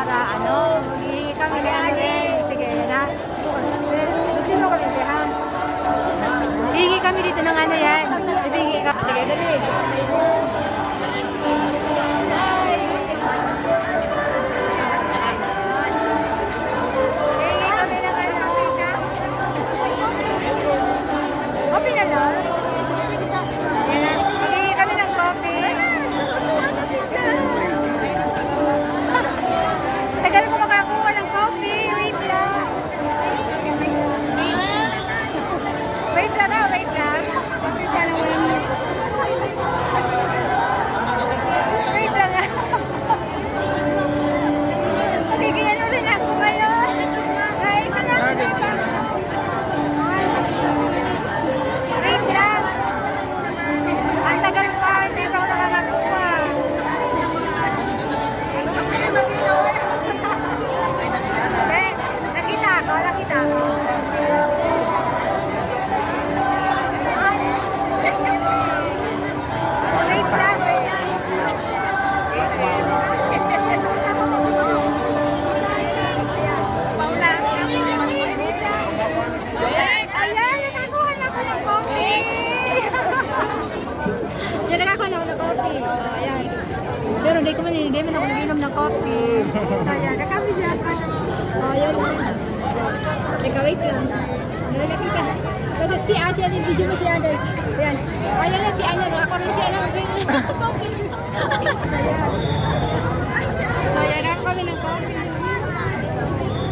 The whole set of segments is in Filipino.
para ano, hihingi kami ano eh. Sige, ha. Sino kami dito ha? Hihingi kami dito ano yan. Hihingi kami. Sige, dali. Wait lang ah, wait lang. Wait lang ah. Wait lang ah. Magiging ano rin ako ngayon. Ay, isa lang. Wait lang. Ang tagal ko ah, hindi pa ako nakakakuha. Eh, nakita ako, nakita ako. Wait lang, wait lang. Ayan, nakakuha na ako ng coffee. Yan, nakakuha na ako ng coffee. Oh, ayan. Pero hindi man ako nag-inom ng coffee. So, ayan, nakami dyan. Oh, ayan. Teka, wait lang. Nalalaki ka. That si Asia, yung video mo si Ana. Ayan. Oh, ayan na si Ana. Ako rin si. Ayan. So, ayan, nakakuha kami ng coffee.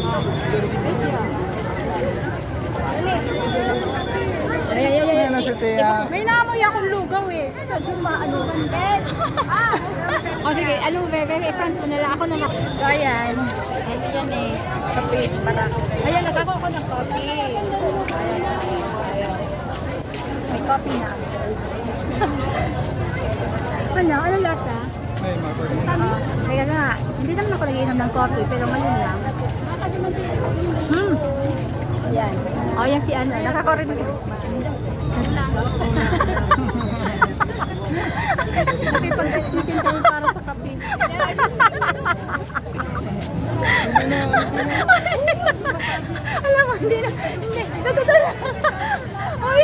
Oh, wait lang. Dali. Ay, ay, ay, ay. Ayan na si Tia. May naamoy akong lugaw eh. Sa dumaan naman, Ben. Ah! o sige, ano, bebe, i-front mo lang. Ako na lang. So, ayan. Ano yan eh. Kape, para. Ayan, nagkako ako ng coffee. Ayan, ayan. May coffee na. ano, anong lasa? Ay, mapag- Tamis. Kaya nga, hindi naman ako nagiinom ng coffee, pero ngayon lang. Hmm. Yan. O, yan si ano, nakakorinig. Kasi pag siksikin kami para sa kape. Alam mo, hindi na, hindi, natutula. Ay,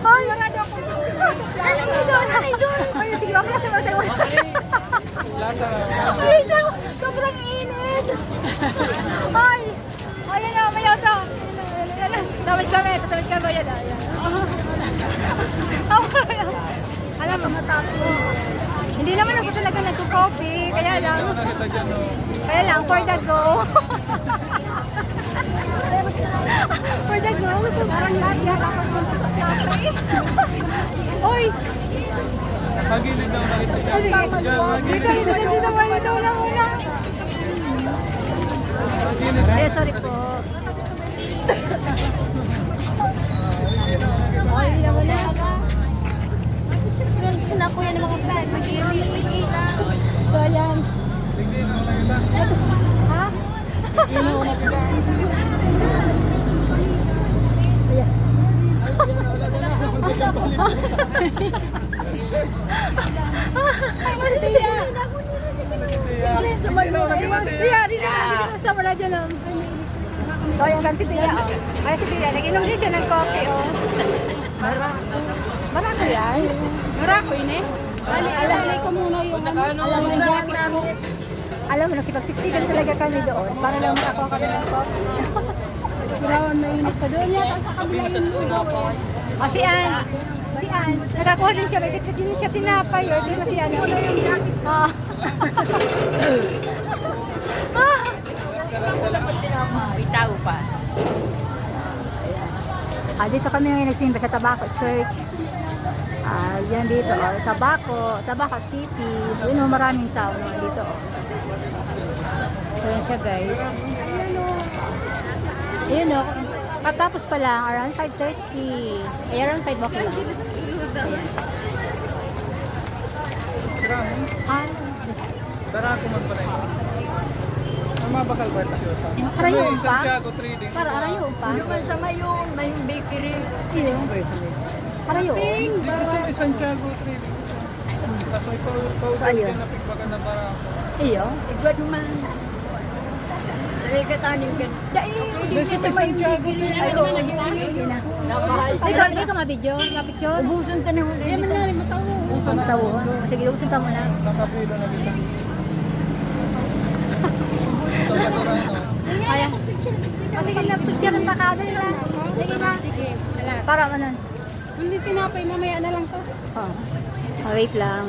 ay, marado ako. Ay, doon, ay, doon. Ay, sige, wag na sa mga tayo. Lasa. Ay, no, sobrang init. Ay, ayan na, may auto. Tawid kami, tatawid kami. Ayan na, ayan. Alam mo, matako. Hindi naman ako talaga nagko-coffee, kaya lang, kaya lang, for the go. for the go, so parang lahat yata ako sa cafe. Uy, Pagilid daw nakita siya. Dito, dito, dito, dito, dito, una, una. Eh, sorry po. Ay, nawala. Yan, ako yan ang mga plan. Mag-iilig So, ayan. Tignan mo nakita. Ha? Tiya. Tiya, dito na, sa dyan. oh. So, ayan kami si Tiya. Oh. Ay, si Tiya. Nag-inom din siya ng coffee. Oh. Marako. Yan. Marako ini. Bali, alalay ko muna yung ano. Alam. Alam mo, nakipagsiksikan talaga kami doon para lang makakuha kami ng coffee. Kirawan, mainit pa doon yata sa kabila yung lugaw. O, si Ann. Si Ann. Nakakuha din siya. May bitsa din siya tinapay. O, di ba si Ann? Ano yung jacket? Oo. Ah. Bitaw pa. Ah, dito kami ngayon nagsimba sa Tabaco Church. Ah, yan dito, oh, Tabaco, Tabaco City. Yun, oh, maraming tao naman dito. Oh. So, yan siya, guys. Ayun, oh. Katapos pa lang, around 5.30. Ay, around 5 okay lang. Ayan. Ah, Dara ko man pala ito. Tama bakal ba ito siya? Arayon pa? Para arayon pa. Naman sa ngayon, may bakery. Sino? Arayon. Dito sa Santiago Trading. Tapos may ayun. ka na pigbagan na para Iyo. Igwad mo man. Sabi ka tanim ka. Dahil sa may Santiago din. Ay, ko. Ay, ikaw, ikaw mabidyo, mapicture. Ubuson ka na mo. Ay, man na, matawo. Sige, usang tawo na. Nakapilo na kita. Ano. Kaya. Kasi kung na-picture ng takado nila. Sige na. Sige, wala. Para manan. Hindi tinapay, mamaya na lang to. Oh. oh. Wait lang.